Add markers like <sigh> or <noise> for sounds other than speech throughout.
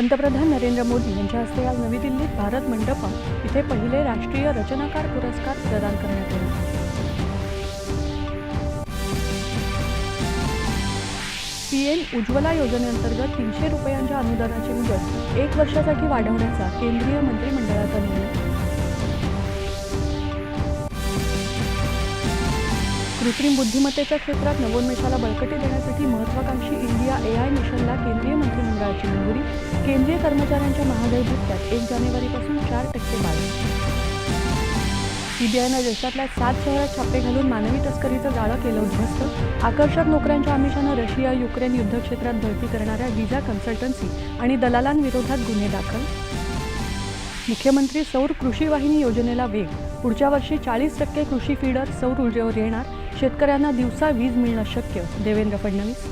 पंतप्रधान नरेंद्र मोदी यांच्या हस्ते आज नवी दिल्लीत भारत मंडपम इथे पहिले राष्ट्रीय रचनाकार पुरस्कार प्रदान करण्यात आले पीएम उज्ज्वला योजनेअंतर्गत तीनशे रुपयांच्या अनुदानाची मुदत एक वर्षासाठी वाढवण्याचा केंद्रीय मंत्रिमंडळाचा निर्णय. कृत्रिम बुद्धिमत्तेच्या क्षेत्रात नवोन्मेषाला बळकटी देण्यासाठी महत्वाकांक्षी इंडिया एआय मिशनला केंद्रीय मंत्रिमंडळाची मंजुरी. केंद्रीय कर्मचाऱ्यांच्या महागाई भत्त्यात एक जानेवारीपासून चार टक्के वाढ. सीबीआयनं देशातल्या सात शहरात छापे घालून मानवी तस्करीचं जाळं केलं उद्ध्वस्त. आकर्षक नोकऱ्यांच्या आमिषानं रशिया युक्रेन युद्धक्षेत्रात भरती करणाऱ्या व्हिजा कन्सल्टन्सी आणि दलालांविरोधात गुन्हे दाखल. मुख्यमंत्री सौर कृषी वाहिनी योजनेला वेग. पुढच्या वर्षी चाळीस टक्के कृषी फीडर सौर ऊर्जेवर येणार. शेतकऱ्यांना दिवसा वीज मिळणं शक्य? देवेंद्र फडणवीस?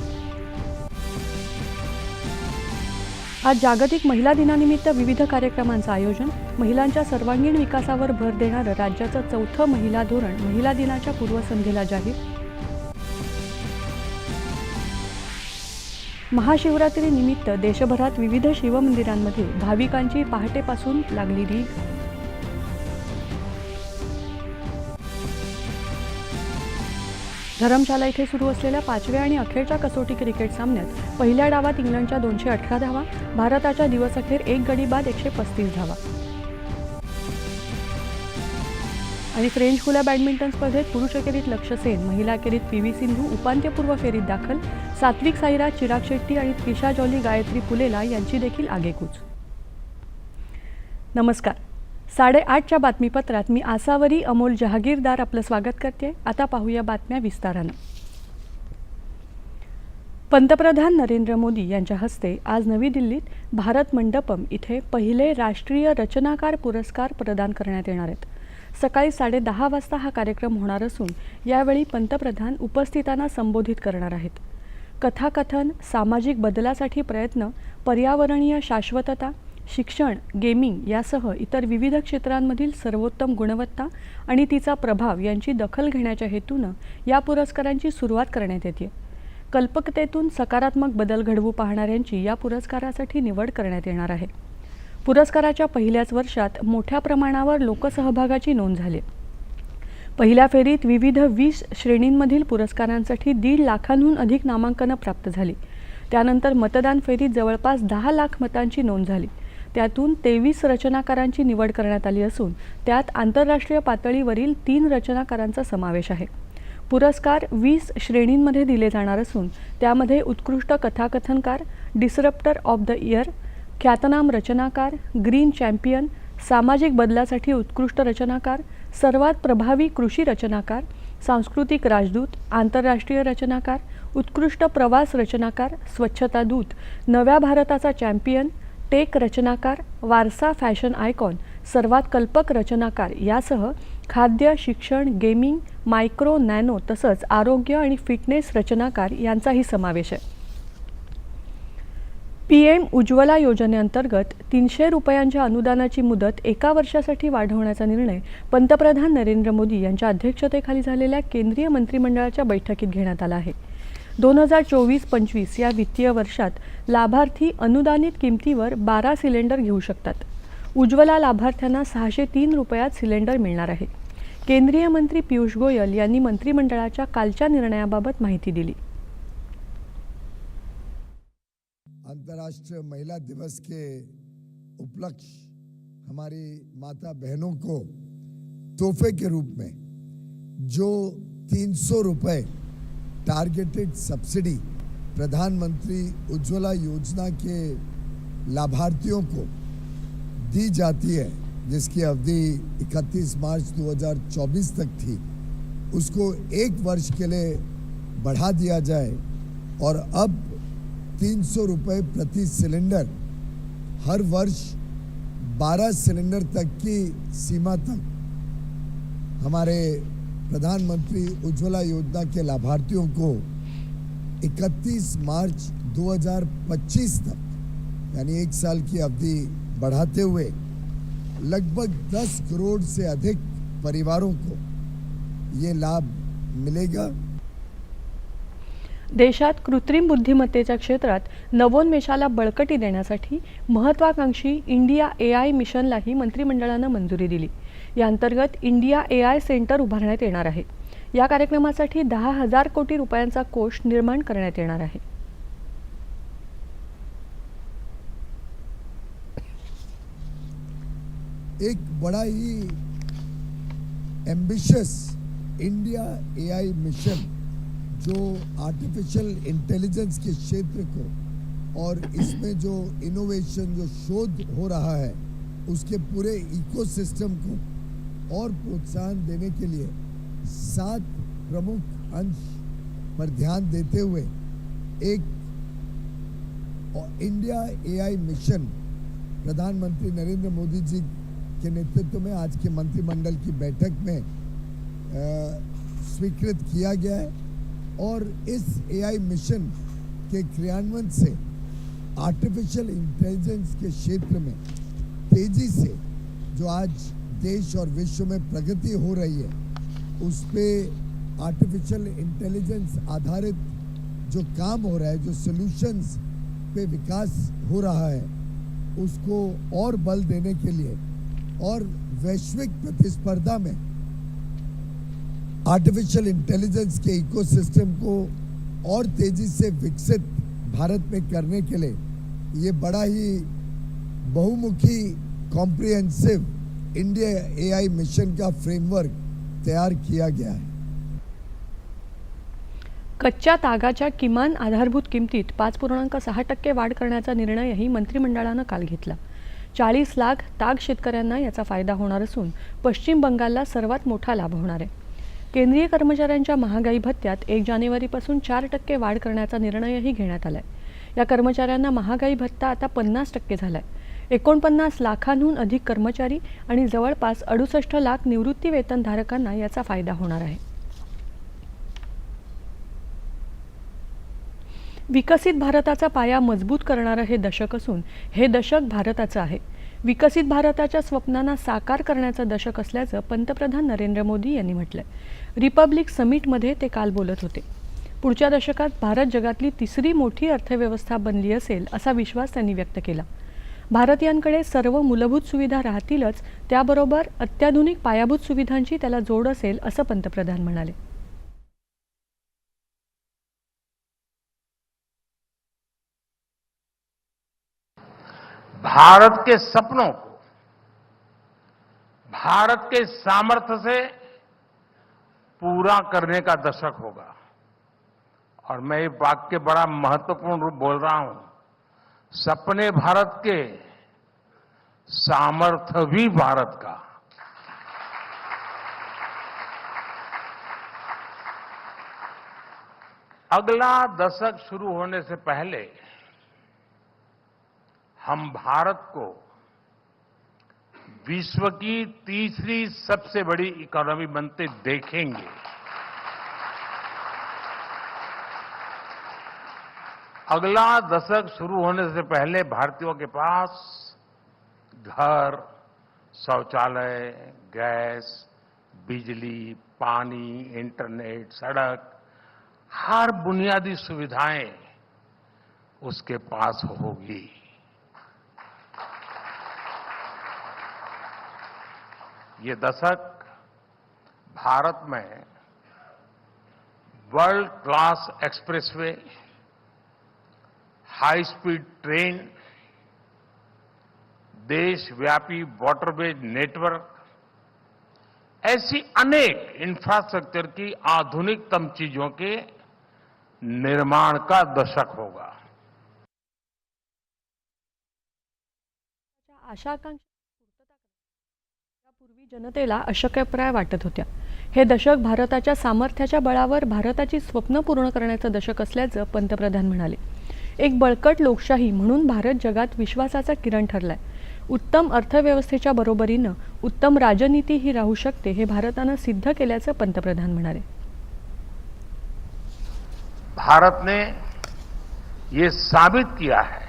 आज जागतिक महिला दिनानिमित्त विविध कार्यक्रमांचं आयोजन. महिलांच्या सर्वांगीण विकासावर भर देणारं राज्याचं चौथं महिला धोरण महिला दिनाच्या पूर्वसंध्येला जाहीर. महाशिवरात्रीनिमित्त देशभरात विविध शिवमंदिरांमध्ये भाविकांची पहाटेपासून लागली रीघ धरमशाला इथे सुरू असलेल्या पाचव्या आणि अखेरच्या कसोटी क्रिकेट सामन्यात पहिल्या डावात इंग्लंडच्या दोनशे अठरा धावा भारताच्या दिवसअखेर एक गडी बाद एकशे पस्तीस धावा. आणि फ्रेंच खुल्या बॅडमिंटन स्पर्धेत पुरुष एकेरीत लक्ष्य सेन महिला एकेरीत पी व्ही सिंधू उपांत्यपूर्व फेरीत दाखल सात्विक साईराज चिराग शेट्टी आणि त्रिशा जॉली गायत्री पुलेला यांची देखील आगेकूच. नमस्कार. साडेआठच्या बातमीपत्रात मी आसावरी अमोल जहागीरदार आपलं स्वागत करते. आता पाहूया बातम्या विस्तारानं. पंतप्रधान नरेंद्र मोदी यांच्या हस्ते आज नवी दिल्लीत भारत मंडपम इथे पहिले राष्ट्रीय रचनाकार पुरस्कार प्रदान करण्यात येणार आहेत. सकाळी साडेदहा वाजता हा कार्यक्रम होणार असून यावेळी पंतप्रधान उपस्थितांना संबोधित करणार आहेत. कथाकथन सामाजिक बदलासाठी प्रयत्न पर्यावरणीय शाश्वतता शिक्षण गेमिंग यासह इतर विविध क्षेत्रांमधील सर्वोत्तम गुणवत्ता आणि तिचा प्रभाव यांची दखल घेण्याच्या हेतूनं या पुरस्कारांची सुरुवात करण्यात येते. कल्पकतेतून सकारात्मक बदल घडवू पाहणाऱ्यांची या पुरस्कारासाठी निवड करण्यात येणार आहे. पुरस्काराच्या पहिल्याच वर्षात मोठ्या प्रमाणावर लोकसहभागाची नोंद झाली. पहिल्या फेरीत विविध वीस श्रेणींमधील पुरस्कारांसाठी दीड लाखांहून अधिक नामांकनं प्राप्त झाली. त्यानंतर मतदान फेरीत जवळपास दहा लाख मतांची नोंद झाली. त्यातून तेवीस रचनाकारांची निवड करण्यात आली असून त्यात आंतरराष्ट्रीय पातळीवरील तीन रचनाकारांचा समावेश आहे. पुरस्कार वीस श्रेणींमध्ये दिले जाणार असून त्यामध्ये उत्कृष्ट कथाकथनकार डिसरप्टर ऑफ द इयर ख्यातनाम रचनाकार ग्रीन चॅम्पियन सामाजिक बदलासाठी उत्कृष्ट रचनाकार सर्वात प्रभावी कृषी रचनाकार सांस्कृतिक राजदूत आंतरराष्ट्रीय रचनाकार उत्कृष्ट प्रवास रचनाकार स्वच्छता दूत नव्या भारताचा चॅम्पियन टेक रचनाकार वारसा फॅशन आयकॉन सर्वात कल्पक रचनाकार यासह खाद्य शिक्षण गेमिंग मायक्रो नॅनो तसंच आरोग्य आणि फिटनेस रचनाकार यांचाही समावेश आहे. पी एम उज्ज्वला योजनेअंतर्गत तीनशे रुपयांच्या अनुदानाची मुदत एका वर्षासाठी वाढवण्याचा निर्णय पंतप्रधान नरेंद्र मोदी यांच्या अध्यक्षतेखाली झालेल्या केंद्रीय मंत्रिमंडळाच्या बैठकीत घेण्यात आला आहे. दोन हजार चोवीस पंचवीस या वित्तीय वर्षात लाभार्थी अनुदानित किमतीवर बारा सिलेंडर घेऊ शकतात. उज्ज्वला लाभार्थ्यांना सहाशे तीन रुपयात सिलेंडर मिळणार आहे. केंद्रीय मंत्री पियुष गोयल यांनी मंत्रिमंडळाच्या कालच्या निर्णयाबाबत माहिती दिली. अंतर्राष्ट्रीय महिला दिवस के उपलक्ष हमारी माता बहनों को तोहफे के रूप में जो तीन सौ रुपये टारगेटेड सब्सिडी प्रधानमंत्री उज्ज्वला योजना के लाभार्थियों को दी जाती है, जिसकी अवधि 31 मार्च 2024 तक थी। उसको एक वर्ष के लिए बढ़ा दिया जाए और अब तीन सौ रुपये प्रति सिलेंडर हर वर्ष 12 सिलेंडर तक की सीमा तक हमारे प्रधानमंत्री उज्ज्वला योजना के लाभार्थियों को 31 मार्च 2025 तक यानी एक साल की अवधि बढ़ाते हुए लगभग 10 करोड़ से अधिक परिवारों को ये लाभ मिलेगा। देशात कृत्रिम बुद्धिमत्तेच्या क्षेत्रात नवोन्मेषाला बळकटी देण्यासाठी महत्त्वाकांक्षी इंडिया ए आय मिशनलाही मंत्रिमंडळानं मंजुरी दिली. या अंतर्गत इंडिया ए आय सेंटर उभारण्यात येणार आहे. या कार्यक्रमासाठी दहा हजार कोटी रुपयांचा कोष निर्माण करण्यात येणार आहे. एक बड़ा ही एम्बिशियस इंडिया एआई मिशन जो आर्टिफिशियल इंटेलिजेंस के क्षेत्र को और इसमें जो इनोवेशन जो शोध हो रहा है उसके पूरे इकोसिस्टम को और प्रोत्साहन देने के लिए सात प्रमुख अंश पर ध्यान देते हुए एक और इंडिया एआई मिशन प्रधानमंत्री नरेंद्र मोदी जी के नेतृत्व में आज के मंत्रिमंडल की बैठक में स्वीकृत किया गया है। और इस एआई मिशन के क्रियान्वयन से आर्टिफिशियल इंटेलिजेंस के क्षेत्र में तेज़ी से जो आज देश और विश्व में प्रगति हो रही है। उस पर आर्टिफिशियल इंटेलिजेंस आधारित जो काम हो रहा है, जो सॉल्यूशंस पे विकास हो रहा है, उसको और बल देने के लिए और वैश्विक प्रतिस्पर्धा में आर्टिफिशियल इंटेलिजेंस के इकोसिस्टम को और तेज़ी से विकसित भारत में करने के लिए ये बड़ा ही बहुमुखी कॉम्प्रिहेंसिव इंडिया एआई मिशन का फ्रेमवर्क तैयार किया गया है। कच्च्या तागाच्या किमान आधारभूत किमतीत पाच पूर्णांक सहा टक्के वाढ करण्याचा निर्णयही मंत्रिमंडळानं काल घेतला. चाळीस लाख ताग शेतकऱ्यांना याचा फायदा होणार असून पश्चिम बंगालला सर्वात मोठा लाभ होणार आहे. केंद्रीय कर्मचाऱ्यांच्या महागाई भत्त्यात एक जानेवारीपासून चार टक्के वाढ करण्याचा निर्णयही घेण्यात आलाय. या कर्मचाऱ्यांना महागाई भत्ता आता पन्नास टक्के झालाय. एकोणपन्नास लाखांहून अधिक कर्मचारी आणि जवळपास अडुसष्ट लाख निवृत्ती वेतनधारकांना याचा फायदा होणार आहे. विकसित भारताचा पाया मजबूत करणारं हे दशक असून हे दशक भारताचं आहे. विकसित भारताच्या स्वप्नांना साकार करण्याचं दशक असल्याचं पंतप्रधान नरेंद्र मोदी यांनी म्हटलंय. रिपब्लिक समिटमध्ये ते काल बोलत होते. पुढच्या दशकात भारत जगातली तिसरी मोठी अर्थव्यवस्था बनली असेल असा विश्वास त्यांनी व्यक्त केला. भारतीयांकडे सर्व मूलभूत सुविधा राहतीलच, त्याबरोबर अत्याधुनिक पायाभूत सुविधांची त्याला जोड असेल, असं पंतप्रधान म्हणाले. भारत के सपनों को, भारत के सामर्थ्य से पूरा करने का दशक होगा। और मैं ये वाक्य बड़ा महत्वपूर्ण रूप बोल रहा हूँ सपने भारत के, सामर्थ्य भी भारत का। अगला दशक शुरू होने से पहले, हम भारत को विश्व की तीसरी सबसे बड़ी इकोनॉमी बनते देखेंगे। अगला दशक शुरू होने से पहले भारतीयों के पास घर, शौचालय, गैस, बिजली, पानी, इंटरनेट, सड़क, हर बुनियादी सुविधाएँ उसके पास होगी। ये दशक भारत में world class expressway high speed train देशव्यापी वॉटरवेज नेटवर्क ऐसी अनेक इंफ्रास्ट्रक्चर की आधुनिकतम चीजों के निर्माण का दशक होगा। आशा पूर्वी जनतेला अशक्यप्राय वाटत होत्या. हे दशक भारताच्या सामर्थ्याच्या बळावर भारताची स्वप्न पूर्ण करण्याचं दशक असल्याचं पंतप्रधान म्हणाले. एक बळकट लोकशाही म्हणून भारत जगात विश्वासाचा किरण ठरलाय. उत्तम अर्थव्यवस्थेच्या बरोबरीनं उत्तम राजनीती ही राहू शकते हे भारतानं सिद्ध केल्याचं पंतप्रधान म्हणाले. भारत ने ये साबित किया है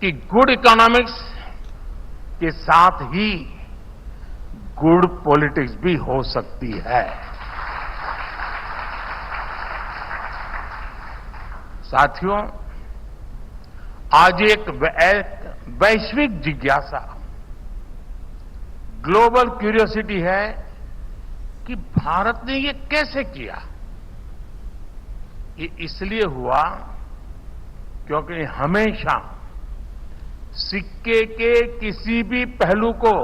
कि गुड इकोनॉमिक्स के साथ ही गुड पॉलिटिक्स भी हो सकती है। साथियों, आज एक वैश्विक जिज्ञासा। ग्लोबल क्यूरियोसिटी है कि भारत ने ये कैसे किया? ये इसलिए हुआ क्योंकि हमेशा सिक्के के किसी भी पहलू को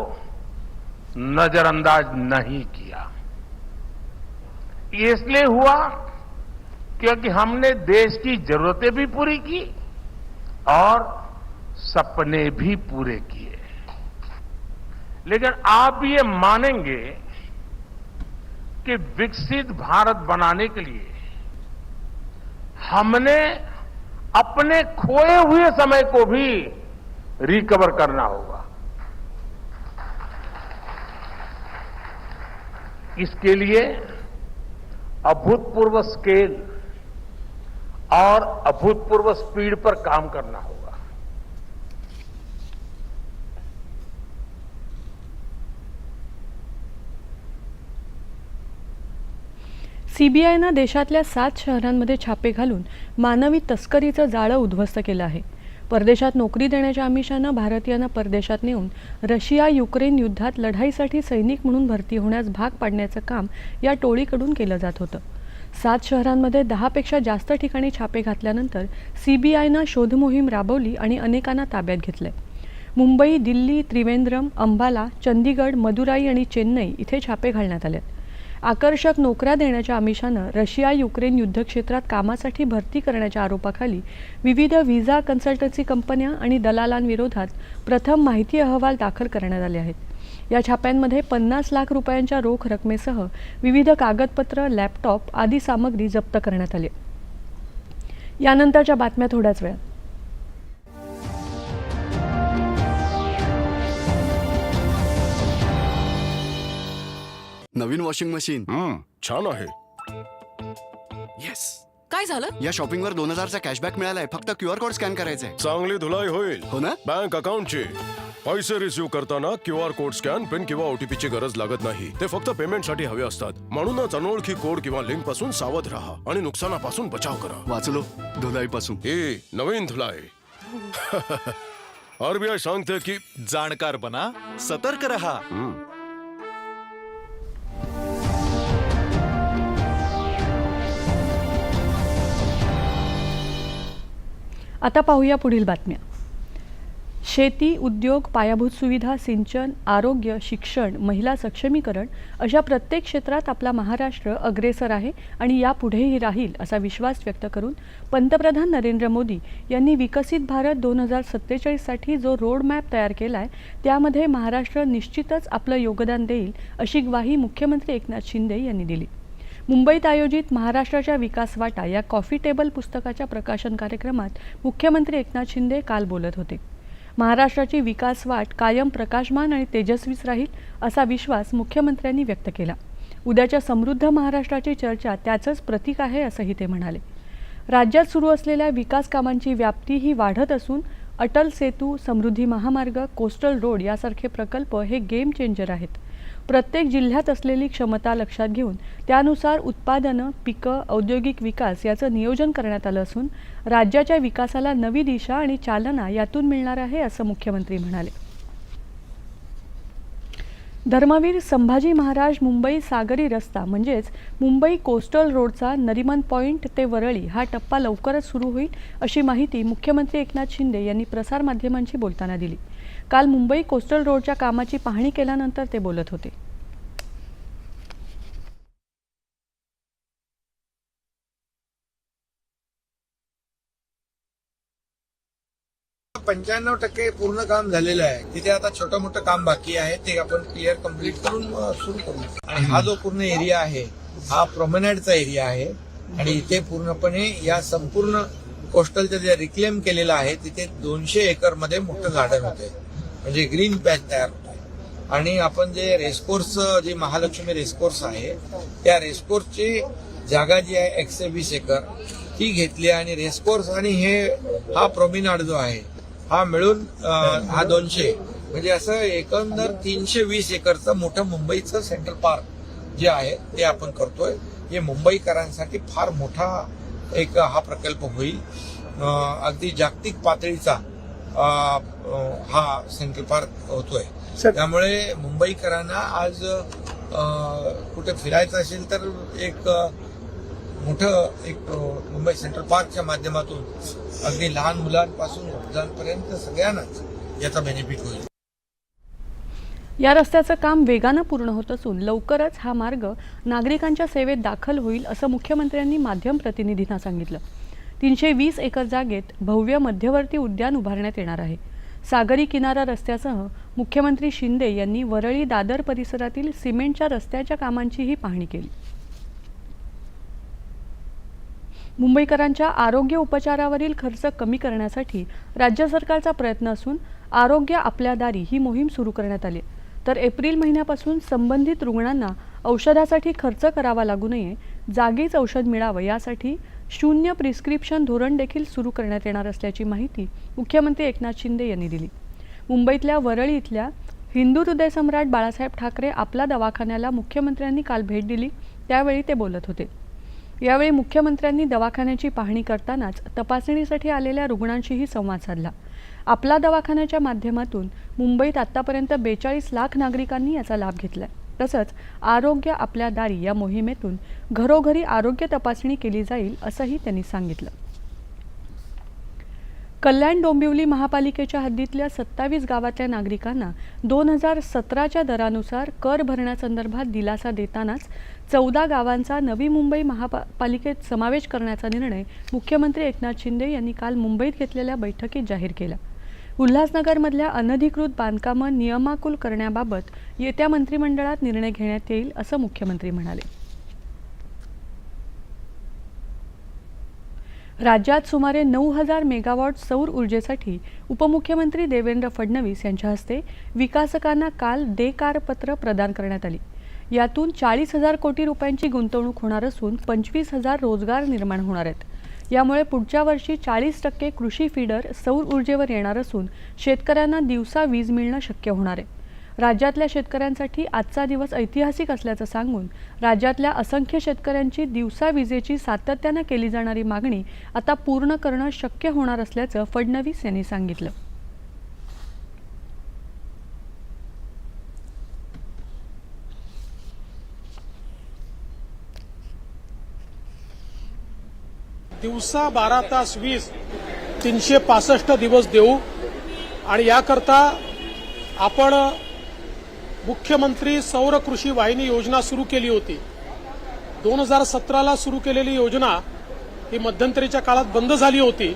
नजरअंदाज नहीं किया। इसलिए हुआ क्योंकि हमने देश की जरूरतें भी पूरी की और सपने भी पूरे किए। लेकिन आप ये मानेंगे कि विकसित भारत बनाने के लिए हमने अपने खोए हुए समय को भी रिकवर करना होगा। इसके लिए अभूतपूर्व स्केल और अभूतपूर्व स्पीड पर काम करना होगा। सीबीआयनं देशातल्या सात शहरांमध्ये छापे घालून मानवी तस्करीचं जाळं उद्ध्वस्त केलं आहे. परदेशात नोकरी देण्याच्या आमिषानं भारतीयांना परदेशात नेऊन रशिया युक्रेन युद्धात लढाईसाठी सैनिक म्हणून भरती होण्यास भाग पाडण्याचं काम या टोळीकडून केलं जात होतं. सात शहरांमध्ये दहापेक्षा जास्त ठिकाणी छापे घातल्यानंतर सीबीआयनं शोधमोहीम राबवली आणि अनेकांना ताब्यात घेतलंय. मुंबई दिल्ली त्रिवेंद्रम अंबाला चंदीगड मदुराई आणि चेन्नई इथे छापे घालण्यात आले आकर्षक नोकऱ्या देण्याच्या आमिषानं रशिया युक्रेन युद्धक्षेत्रात कामासाठी भरती करण्याच्या आरोपाखाली विविध व्हिसा कन्सल्टन्सी कंपन्या आणि दलालांविरोधात प्रथम माहिती अहवाल दाखल करण्यात आले आहेत. या छाप्यांमध्ये पन्नास लाख रुपयांच्या रोख रकमेसह विविध कागदपत्र लॅपटॉप आदी सामग्री जप्त करण्यात आली. यानंतरच्या बातम्या थोड्याच वेळात. नवीन वॉशिंग मशीन. हम्म छान आहे. येस काय झालं? या शॉपिंगवर दोन हजारचा कॅशबॅक मिळालाय. फक्त क्यू आर कोड स्कॅन करायचा आहे चांगली धुलाई होईल. हो ना? बँक अकाउंटची. पैसे रिसिव्ह करताना Q R code scan PIN किंवा ओटीपी ची गरज लागत नाही. ते फक्त पेमेंटसाठी हवे असतात. म्हणूनच अनोळखी कोड किंवा लिंकपासून सावध राहा आणि नुकसानापासून बचाव करा. वाचलो. धुलाई पासून ही नवीन धुलाई. <laughs> आरबीआय सांगते की जाणकार बना सतर्क रहा. आता पाहूया पुढील बातम्या. शेती उद्योग पायाभूत सुविधा सिंचन आरोग्य शिक्षण महिला सक्षमीकरण अशा प्रत्येक क्षेत्रात आपला महाराष्ट्र अग्रेसर आहे आणि यापुढेही राहील असा विश्वास व्यक्त करून पंतप्रधान नरेंद्र मोदी यांनी विकसित भारत दोन हजार सत्तेचाळीससाठी जो रोड मॅप तयार केला आहे त्यामध्ये महाराष्ट्र निश्चितच आपलं योगदान देईल अशी ग्वाही मुख्यमंत्री एकनाथ शिंदे यांनी दिली. मुंबईत आयोजित महाराष्ट्राच्या विकास वाटा या कॉफी टेबल पुस्तकाच्या प्रकाशन कार्यक्रमात मुख्यमंत्री एकनाथ शिंदे काल बोलत होते. महाराष्ट्राची विकास वाट कायम प्रकाशमान आणि तेजस्वीच राहील असा विश्वास मुख्यमंत्र्यांनी व्यक्त केला. उद्याच्या समृद्ध महाराष्ट्राची चर्चा त्याचंच प्रतीक आहे असंही ते म्हणाले. राज्यात सुरू असलेल्या विकास कामांची व्याप्ती ही वाढत असून अटल सेतू समृद्धी महामार्ग कोस्टल रोड यासारखे प्रकल्प हे गेम चेंजर आहेत. प्रत्येक जिल्ह्यात असलेली क्षमता लक्षात घेऊन त्यानुसार उत्पादनं पिकं औद्योगिक विकास याचं नियोजन करण्यात आलं असून राज्याच्या विकासाला नवी दिशा आणि चालना यातून मिळणार आहे असं मुख्यमंत्री म्हणाले. धर्मवीर संभाजी महाराज मुंबई सागरी रस्ता म्हणजेच मुंबई कोस्टल रोडचा नरिमन पॉईंट ते वरळी हा टप्पा लवकरच सुरू होईल अशी माहिती मुख्यमंत्री एकनाथ शिंदे यांनी प्रसारमाध्यमांशी बोलताना दिली. काल मुंबई कोस्टल रोडच्या कामाची पाहणी केल्यानंतर ते बोलत होते. पंच्याण्णव टक्के पूर्ण काम झालेलं आहे. तिथे आता छोटं मोठं काम बाकी आहे. ते आपण क्लिअर कंप्लीट करून सुरू करू. आणि हा जो पूर्ण एरिया आहे हा प्रोमेनाडचा एरिया आहे. आणि इथे पूर्णपणे या संपूर्ण कोस्टलचं जे रिक्लेम केलेलं आहे तिथे दोनशे एकरमध्ये मोठं गार्डन होते म्हणजे ग्रीन पॅच तयार होत आहे. आणि आपण जे रेसकोर्स जे महालक्ष्मी रेसकोर्स आहे त्या रेसकोर्सची जागा जी आहे एकशे वीस एकर ती घेतली आणि रेसकोर्स आणि हे हा प्रोमिनाड जो आहे हा मिळून हा दोनशे म्हणजे असं एकंदर तीनशे वीस एकरचं मोठं मुंबईचं सेंट्रल पार्क जे आहे ते आपण करतोय. हे मुंबईकरांसाठी फार मोठा एक हा प्रकल्प होईल. अगदी जागतिक पातळीचा हा सेंट्रल पार्क होतोय त्यामुळे मुंबईकरांना आज कुठे फिरायचं असेल तर एक मोठं एक मुंबई सेंट्रल पार्कच्या माध्यमातून अगदी लहान मुलांपासून वृद्धांपर्यंत सगळ्यांनाच याचा बेनिफिट होईल. या रस्त्याचं काम वेगानं पूर्ण होत असून लवकरच हा मार्ग नागरिकांच्या सेवेत दाखल होईल असं मुख्यमंत्र्यांनी माध्यम प्रतिनिधींना सांगितलं. तीनशे वीस एकर जागेत भव्य मध्यवर्ती उद्यान उभारण्यात येणार आहे. सागरी किनारा रस्त्यासह मुख्यमंत्री शिंदे यांनी वरळी दादर परिसरातील सिमेंटच्या रस्त्याच्या कामांचीही पाहणी केली. मुंबईकरांच्या आरोग्य उपचारावरील खर्च कमी करण्यासाठी राज्य सरकारचा प्रयत्न असून आरोग्य आपल्या दारी ही मोहीम सुरू करण्यात आली तर एप्रिल महिन्यापासून संबंधित रुग्णांना औषधासाठी खर्च करावा लागू नये जागीच औषध मिळावं यासाठी शून्य प्रिस्क्रिप्शन धोरण देखील सुरू करण्यात येणार असल्याची माहिती मुख्यमंत्री एकनाथ शिंदे यांनी दिली. मुंबईतल्या वरळी इथल्या हिंदू हृदयसम्राट बाळासाहेब ठाकरे आपला दवाखान्याला मुख्यमंत्र्यांनी काल भेट दिली त्यावेळी ते बोलत होते. यावेळी मुख्यमंत्र्यांनी दवाखान्याची पाहणी करतानाच तपासणीसाठी आलेल्या रुग्णांशीही संवाद साधला. आपला दवाखान्याच्या माध्यमातून मुंबईत आतापर्यंत बेचाळीस लाख नागरिकांनी याचा लाभ घेतलाय. तसंच आरोग्य आपल्या दारी या मोहिमेतून घरोघरी आरोग्य तपासणी केली जाईल असंही त्यांनी सांगितलं. कल्याण डोंबिवली महापालिकेच्या हद्दीतल्या सत्तावीस गावातल्या नागरिकांना दोन हजार सतराच्या दरानुसार कर भरण्यासंदर्भात दिलासा देतानाच चौदा गावांचा नवी मुंबई महापालिकेत समावेश करण्याचा निर्णय मुख्यमंत्री एकनाथ शिंदे यांनी काल मुंबईत घेतलेल्या बैठकीत जाहीर केला. उल्हासनगरमधल्या अनधिकृत बांधकामं नियमाकुल करण्याबाबत येत्या मंत्रिमंडळात निर्णय घेण्यात येईल असं मुख्यमंत्री म्हणाले. राज्यात सुमारे नऊ हजार मेगावॉट सौर ऊर्जेसाठी उपमुख्यमंत्री देवेंद्र फडणवीस यांच्या हस्ते विकासकांना काल देकारपत्र प्रदान करण्यात आली. यातून चाळीस हजार कोटी रुपयांची गुंतवणूक होणार असून पंचवीस हजार रोजगार निर्माण होणार आहेत. यामुळे पुढच्या वर्षी चाळीस टक्के कृषी फीडर सौर ऊर्जेवर येणार असून शेतकऱ्यांना दिवसा वीज मिळणं शक्य होणार आहे. राज्यातल्या शेतकऱ्यांसाठी आजचा दिवस ऐतिहासिक असल्याचं सांगून राज्यातल्या असंख्य शेतकऱ्यांची दिवसा विजेची सातत्यानं केली जाणारी मागणी आता पूर्ण करणं शक्य होणार असल्याचं फडणवीस यांनी सांगितलं. दिवसा बारा तास वीज तीनशे पासष्ट दिवस देऊ. आणि याकरता आपण मुख्यमंत्री सौर कृषी वाहिनी योजना सुरू केली होती. दोन हजार सतराला सुरू केलेली योजना ही मध्यंतरीच्या काळात बंद झाली होती.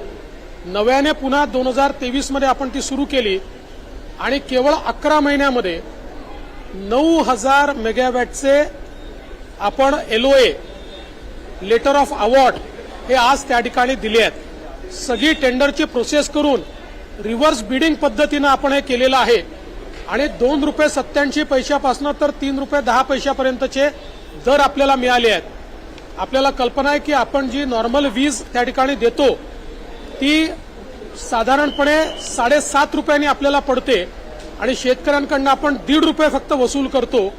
नव्याने पुन्हा दोन हजार तेवीसमध्ये आपण ती सुरू केली. आणि केवळ अकरा महिन्यामध्ये नऊ हजार मेगावॅटचे आपण एलओए लेटर ऑफ अवॉर्ड हे आज त्या ठिकाणी दिले आहेत. सगळी टेंडरची प्रोसेस करून रिव्हर्स बिडिंग पद्धतीनं आपण हे केलेलं आहे. आणि दोन रुपये सत्याऐंशी पैशापासून तर तीन रुपये दहा पैशापर्यंतचे दर आपल्याला मिळाले आहेत. आपल्याला कल्पना आहे की आपण जी नॉर्मल वीज त्या ठिकाणी देतो ती साधारणपणे साडेसात रुपयांनी आपल्याला पडते आणि शेतकऱ्यांकडनं आपण दीड रुपये फक्त वसूल करतो.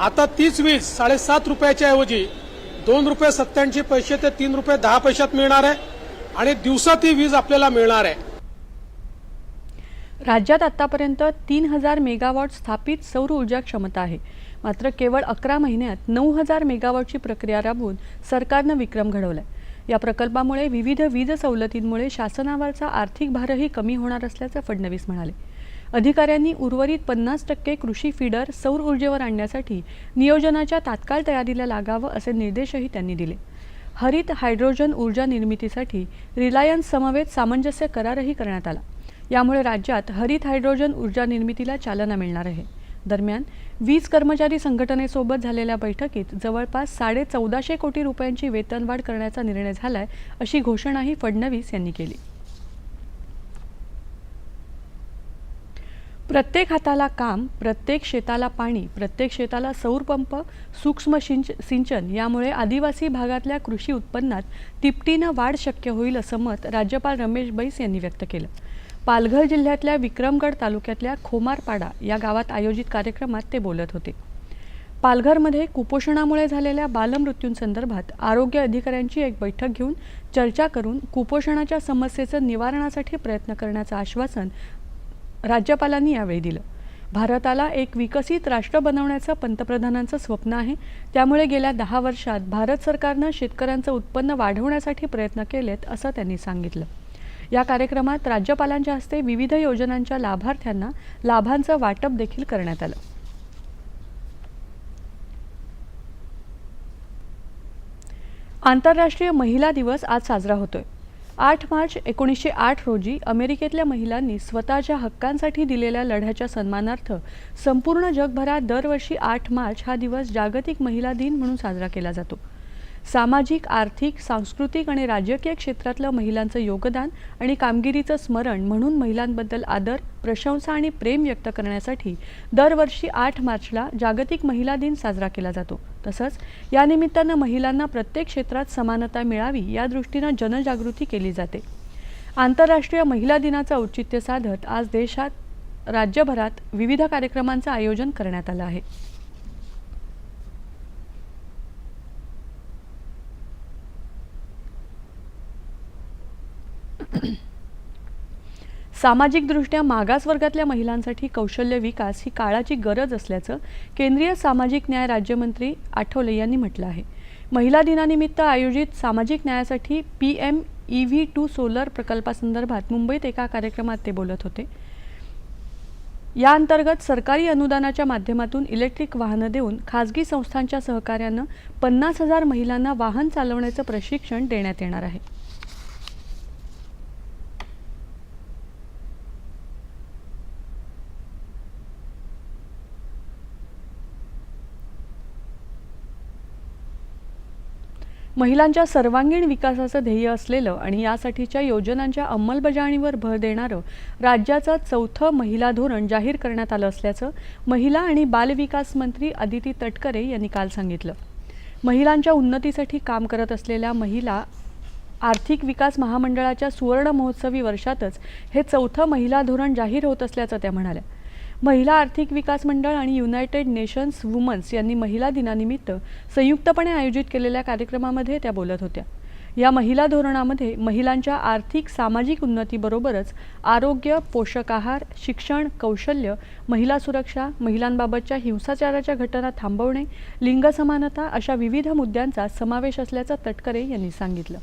आता तीच वीज साडेसात रुपयाच्या ऐवजी दोन रुपये सत्त्याऐंशी पैसे ते तीन रुपये दहा पैशात मिळणार आहे आणि दिवसा ती वीज आपल्याला मिळणार आहे. राज्यात आतापर्यंत तीन हजार मेगावॉट स्थापित सौर ऊर्जा क्षमता आहे. मात्र केवळ अकरा महिन्यात नऊ हजार मेगावॉटची प्रक्रिया राबवून सरकारनं विक्रम घडवलाय. या प्रकल्पामुळे विविध वीज सवलतींमुळे शासनावरचा आर्थिक भारही कमी होणार असल्याचं फडणवीस म्हणाले. अधिकाऱ्यांनी उर्वरित पन्नास टक्के कृषी फीडर सौर ऊर्जेवर आणण्यासाठी नियोजनाच्या तात्काळ तयारीला लागावं असे निर्देशही त्यांनी दिले. हरित हायड्रोजन ऊर्जा निर्मितीसाठी रिलायन्स समवेत सामंजस्य करारही करण्यात आला. यामुळे राज्यात हरित हायड्रोजन ऊर्जा निर्मितीला चालना मिळणार आहे. दरम्यान वीज कर्मचारी संघटनेसोबत झालेल्या बैठकीत जवळपास साडे चौदाशे कोटी रुपयांची वेतनवाढ करण्याचा निर्णय झालाय अशी घोषणाही फडणवीस यांनी केली. प्रत्येक हाताला काम प्रत्येक शेताला पाणी प्रत्येक शेताला सौरपंप सूक्ष्म सिंच सिंचन यामुळे आदिवासी भागातल्या कृषी उत्पन्नात तिपटीनं वाढ शक्य होईल असं मत राज्यपाल रमेश बैस यांनी व्यक्त केलं. पालघर जिल्ह्यातल्या विक्रमगड तालुक्यातल्या खोमारपाडा या गावात आयोजित कार्यक्रमात ते बोलत होते. पालघरमध्ये कुपोषणामुळे झालेल्या बालमृत्यूंसंदर्भात आरोग्य अधिकाऱ्यांची एक बैठक घेऊन चर्चा करून कुपोषणाच्या समस्येचं निवारणासाठी प्रयत्न करण्याचं आश्वासन राज्यपालांनी यावेळी दिलं. भारताला एक विकसित राष्ट्र बनवण्याचं पंतप्रधानांचं स्वप्न आहे. त्यामुळे गेल्या दहा वर्षात भारत सरकारनं शेतकऱ्यांचं उत्पन्न वाढवण्यासाठी प्रयत्न केलेत असं त्यांनी सांगितलं. या कार्यक्रमात राज्यपालांच्या हस्ते विविध योजनांच्या लाभार्थ्यांना लाभांचं वाटप देखील करण्यात आलं. आंतरराष्ट्रीय महिला दिवस आज साजरा होतोय. आठ मार्च एकोणीसशे आठ रोजी अमेरिकेतल्या महिलांनी स्वतःच्या हक्कांसाठी दिलेल्या लढ्याच्या सन्मानार्थ संपूर्ण जगभरात दरवर्षी आठ मार्च हा दिवस जागतिक महिला दिन म्हणून साजरा केला जातो. सामाजिक आर्थिक सांस्कृतिक आणि राजकीय क्षेत्रातलं महिलांचं योगदान आणि कामगिरीचं स्मरण म्हणून महिलांबद्दल आदर प्रशंसा आणि प्रेम व्यक्त करण्यासाठी दरवर्षी आठ मार्चला जागतिक महिला दिन साजरा केला जातो. तसंच या निमित्तानं महिलांना प्रत्येक क्षेत्रात समानता मिळावी या दृष्टीनं जनजागृती केली जाते. आंतरराष्ट्रीय महिला दिनाचं औचित्य साधत आज देशात राज्यभरात विविध कार्यक्रमांचं आयोजन करण्यात आलं आहे. सामाजिकदृष्ट्या मागासवर्गातल्या महिलांसाठी कौशल्य विकास ही काळाची गरज असल्याचं केंद्रीय सामाजिक न्याय राज्यमंत्री आठवले यांनी म्हटलं आहे. महिला दिनानिमित्त आयोजित सामाजिक न्यायासाठी P M E V two solar प्रकल्पासंदर्भात मुंबईत एका कार्यक्रमात ते बोलत होते. या अंतर्गत सरकारी अनुदानाच्या माध्यमातून इलेक्ट्रिक वाहनं देऊन खाजगी संस्थांच्या सहकार्यानं पन्नास हजार महिलांना वाहन चालवण्याचं प्रशिक्षण देण्यात येणार आहे. महिलांच्या सर्वांगीण विकासाचं ध्येय असलेलं आणि यासाठीच्या योजनांच्या अंमलबजावणीवर भर देणारं राज्याचं चौथं महिला धोरण जाहीर करण्यात आलं असल्याचं महिला आणि बालविकास मंत्री अदिती तटकरे यांनी काल सांगितलं. महिलांच्या उन्नतीसाठी काम करत असलेल्या महिला आर्थिक विकास महामंडळाच्या सुवर्ण महोत्सवी वर्षातच हे चौथं महिला धोरण जाहीर होत असल्याचं त्या म्हणाल्या. महिला आर्थिक विकास मंडळ आणि युनायटेड नेशन्स वुमन्स यांनी महिला दिनानिमित्त संयुक्तपणे आयोजित केलेल्या कार्यक्रमामध्ये त्या बोलत होत्या. या महिला धोरणामध्ये महिलांच्या आर्थिक सामाजिक उन्नतीबरोबरच आरोग्य पोषक आहार शिक्षण कौशल्य महिला सुरक्षा महिलांबाबतच्या हिंसाचाराच्या घटना थांबवणे लिंग समानता अशा विविध मुद्द्यांचा समावेश असल्याचं तटकरे यांनी सांगितलं.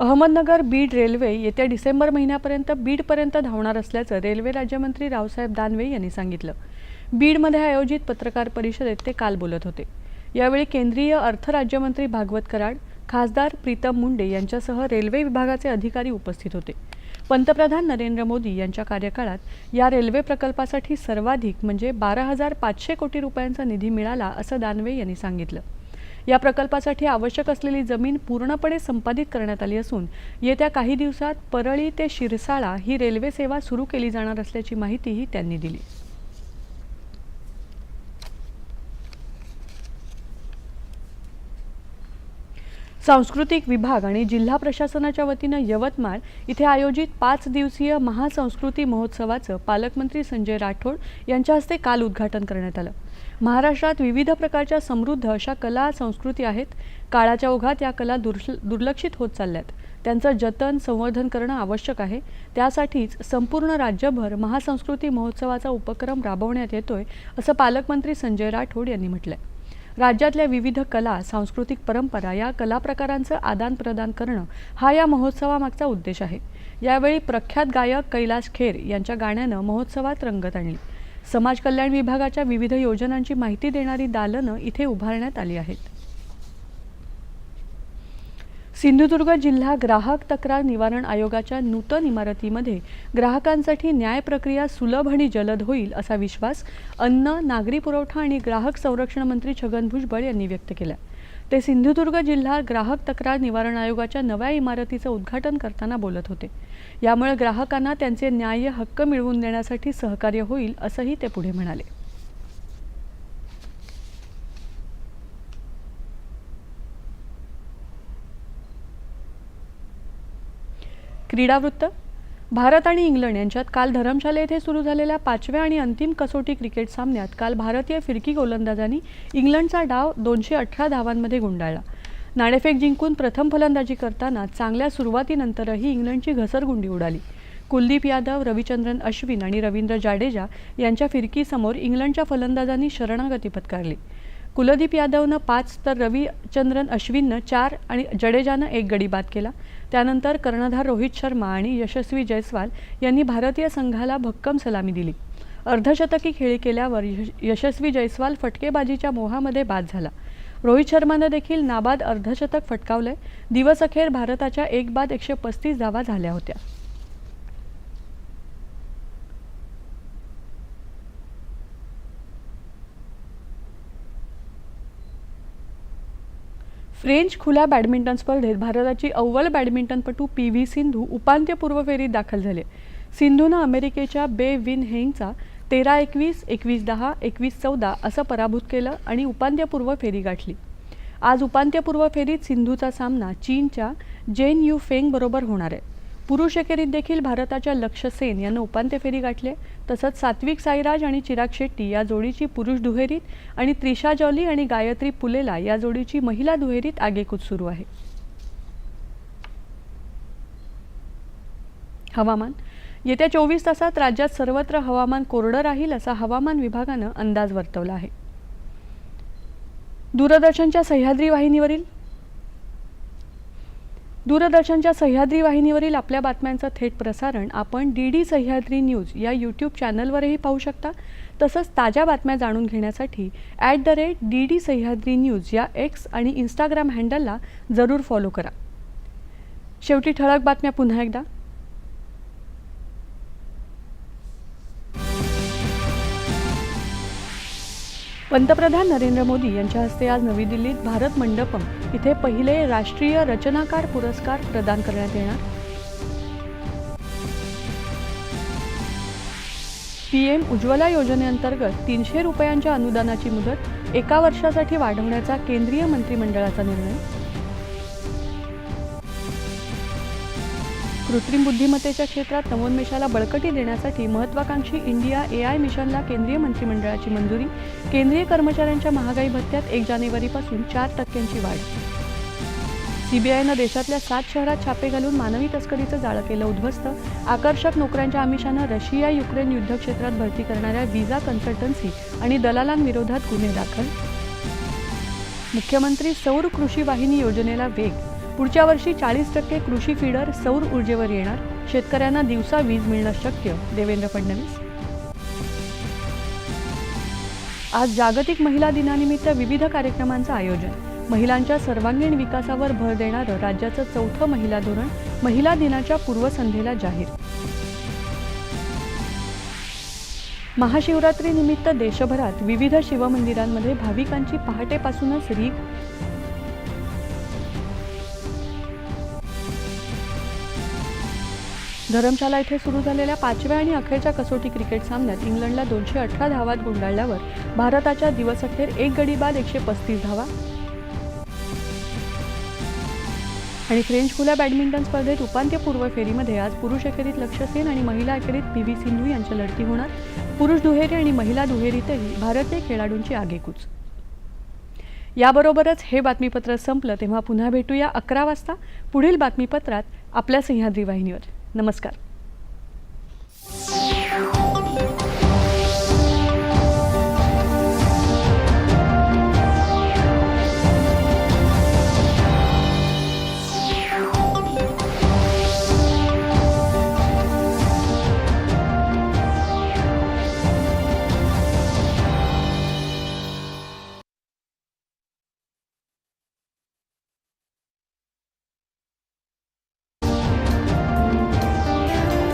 अहमदनगर बीड रेल्वे येत्या डिसेंबर महिन्यापर्यंत बीडपर्यंत धावणार असल्याचं रेल्वे राज्यमंत्री रावसाहेब दानवे यांनी सांगितलं. बीडमध्ये आयोजित पत्रकार परिषदेत ते काल बोलत होते. यावेळी केंद्रीय अर्थ राज्यमंत्री भागवत कराड खासदार प्रीतम मुंडे यांच्यासह रेल्वे विभागाचे अधिकारी उपस्थित होते. पंतप्रधान नरेंद्र मोदी यांच्या कार्यकाळात या रेल्वे प्रकल्पासाठी सर्वाधिक म्हणजे बारा हजार पाचशे कोटी रुपयांचा निधी मिळाला असं दानवे यांनी सांगितलं. या प्रकल्पासाठी आवश्यक असलेली जमीन पूर्णपणे संपादित करण्यात आली असून येत्या काही दिवसात परळी ते शिरसाळा ही रेल्वे सेवा सुरू केली जाणार असल्याची माहितीही त्यांनी दिली. सांस्कृतिक विभाग आणि जिल्हा प्रशासनाच्या वतीनं यवतमाळ इथे आयोजित पाच दिवसीय महासंस्कृती महोत्सवाचं पालकमंत्री संजय राठोड यांच्या हस्ते काल उद्घाटन करण्यात आलं. महाराष्ट्रात विविध प्रकारच्या समृद्ध अशा कला संस्कृती आहेत. काळाच्या ओघात या कला दुर्श दुर्लक्षित होत चालल्यात. त्यांचं जतन संवर्धन करणं आवश्यक आहे. त्यासाठीच संपूर्ण राज्यभर महासंस्कृती महोत्सवाचा उपक्रम राबवण्यात येतोय असं पालकमंत्री संजय राठोड यांनी म्हटलंय. राज्यातल्या विविध कला सांस्कृतिक परंपरा या कला प्रकारांचं आदानप्रदान करणं हा या महोत्सवामागचा उद्देश आहे. यावेळी प्रख्यात गायक कैलास खेर यांच्या गाण्यानं महोत्सवात रंगत आणली. समाज कल्याण विभागाच्या विविध योजनांची माहिती देणारी दालनं इथे उभारण्यात आली आहेत. सिंधुदुर्ग जिल्हा ग्राहक तक्रार निवारण आयोगाच्या नूतन इमारतीमध्ये ग्राहकांसाठी न्याय प्रक्रिया सुलभ आणि जलद होईल असा विश्वास अन्न नागरी पुरवठा आणि ग्राहक संरक्षण मंत्री छगन भुजबळ यांनी व्यक्त केला. ते सिंधुदुर्ग जिल्हा ग्राहक तक्रार निवारण आयोगाच्या नव्या इमारतीचं उद्घाटन करताना बोलत होते. यामुळे ग्राहकांना त्यांचे न्याय्य हक्क मिळवून देण्यासाठी सहकार्य होईल असंही ते पुढे म्हणाले. क्रीडावृत्त. भारत आणि इंग्लंड यांच्यात काल धरमशाला येथे सुरू झालेल्या पाचव्या आणि अंतिम कसोटी क्रिकेट सामन्यात काल भारतीय फिरकी गोलंदाजांनी इंग्लंडचा डाव दोनशे अठरा धावांमध्ये गुंडाळला. नाणेफेक जिंकून प्रथम फलंदाजी करताना चांगल्या सुरुवातीनंतरही इंग्लंडची घसरगुंडी उडाली. कुलदीप यादव रविचंद्रन अश्विन आणि रवींद्र जाडेजा यांच्या फिरकीसमोर इंग्लंडच्या फलंदाजांनी शरणागती पत्कारली. कुलदीप यादवनं पाच तर रविचंद्रन अश्विननं चार आणि जडेजानं एक गडी बाद केला. त्यानंतर कर्णधार रोहित शर्मा आणि यशस्वी जयस्वाल यांनी भारतीय संघाला भक्कम सलामी दिली. अर्धशतकी खेळी केल्यावर यश- यशस्वी जयस्वाल फटकेबाजीच्या मोहामध्ये बाद झाला. रोहित शर्मानं देखील नाबाद अर्धशतक फटकावलंय. दिवस अखेर भारताच्या एक बाद एकशे पस्तीस धावा झाल्या होत्या. फ्रेंच खुल्या बॅडमिंटन स्पर्धेत भारताची अव्वल बॅडमिंटनपटू पी व्ही सिंधू उपांत्यपूर्व फेरीत दाखल झाले. सिंधूनं अमेरिकेच्या बे विन हेंगचा तेरा एकवीस एकवीस दहा एकवीस चौदा असं पराभूत केलं आणि उपांत्यपूर्व फेरी गाठली. आज उपांत्यपूर्व फेरीत सिंधूचा सामना चीनच्या जेन यू फेंग बरोबर होणार आहे. पुरुष एकेरीत देखील भारताच्या लक्ष्य सेन यानं उपांत्य फेरी गाठली तसंच सात्विक साईराज आणि चिराग शेट्टी या जोडीची पुरुष दुहेरीत आणि त्रिशा जॉली आणि गायत्री पुलेला या जोडीची महिला दुहेरीत आगेकूच सुरू आहे. हवामान येत्या चोवीस तासात राज्यात सर्वत्र हवामान कोरडं राहील असा हवामान विभागानं अंदाज वर्तवला आहे. दूरदर्शनच्या सह्याद्री वाहिनीवरील दूरदर्शनच्या सह्याद्री वाहिनीवरील आपल्या बातम्यांचं थेट प्रसारण आपण डी डी सह्याद्री न्यूज या यूट्यूब चॅनलवरही पाहू शकता. तसंच ताज्या बातम्या जाणून घेण्यासाठी at the rate D D Sahyadri news या एक्स आणि इंस्टाग्राम हँडलला जरूर फॉलो करा. शेवटी ठळक बातम्या पुन्हा एकदा. पंतप्रधान नरेंद्र मोदी यांच्या हस्ते आज नवी दिल्लीत भारत मंडपम इथे पहिले राष्ट्रीय रचनाकार पुरस्कार प्रदान करण्यात येणार. पीएम उज्ज्वला योजनेअंतर्गत तीनशे रुपयांच्या अनुदानाची मुदत एका वर्षासाठी वाढवण्याचा केंद्रीय मंत्रिमंडळाचा निर्णय. कृत्रिम बुद्धिमत्तेच्या क्षेत्रात नवोन्मेषाला बळकटी देण्यासाठी महत्वाकांक्षी इंडिया ए आय मिशनला केंद्रीय मंत्रिमंडळाची मंजुरी. केंद्रीय कर्मचाऱ्यांच्या महागाई भत्त्यात एक जानेवारीपासून चार टक्क्यांची वाढ. सीबीआयनं देशातल्या सात शहरात छापे घालून मानवी तस्करीचं जाळं केलं उद्ध्वस्त. आकर्षक नोकऱ्यांच्या आमिषानं रशिया युक्रेन युद्धक्षेत्रात भरती करणाऱ्या विजा कन्सल्टन्सी आणि दलालांविरोधात गुन्हे दाखल. मुख्यमंत्री सौर कृषी वाहिनी योजनेला वेग पुढच्या वर्षी चाळीस टक्के कृषी फीडर सौर ऊर्जेवर येणार. शेतकऱ्यांना दिवसा वीज मिळणं शक्य. देवेंद्र फडणवीस. आज जागतिक महिला दिनानिमित्त विविध कार्यक्रमांचं आयोजन. महिलांच्या सर्वांगीण विकासावर भर देणारं राज्याचं चौथं महिला धोरण महिला दिनाच्या पूर्वसंध्येला जाहीर. महाशिवरात्रीनिमित्त देशभरात विविध शिवमंदिरांमध्ये भाविकांची पहाटेपासूनच रीक धरमशाला येथे सुरू झालेल्या पाचव्या आणि अखेरच्या कसोटी क्रिकेट सामन्यात इंग्लंडला दोनशे अठरा धावात गुंडाळल्यावर भारताच्या दिवसअखेर एक गडी बाद एकशे पस्तीस धावा. आणि फ्रेंच खुल्या बॅडमिंटन स्पर्धेत उपांत्यपूर्व फेरीमध्ये आज पुरुष एकेरीत लक्ष्य सेन आणि महिला एकेरीत पी व्ही सिंधू यांच्या लढती होणार. पुरुष दुहेरी आणि महिला दुहेरीतही भारतीय खेळाडूंची आगेकूच. याबरोबरच हे बातमीपत्र संपलं तेव्हा पुन्हा भेटूया अकरा वाजता. पुढील बातमीपत्रात आपल्या सह्याद्री वाहिनीवर. नमस्कार.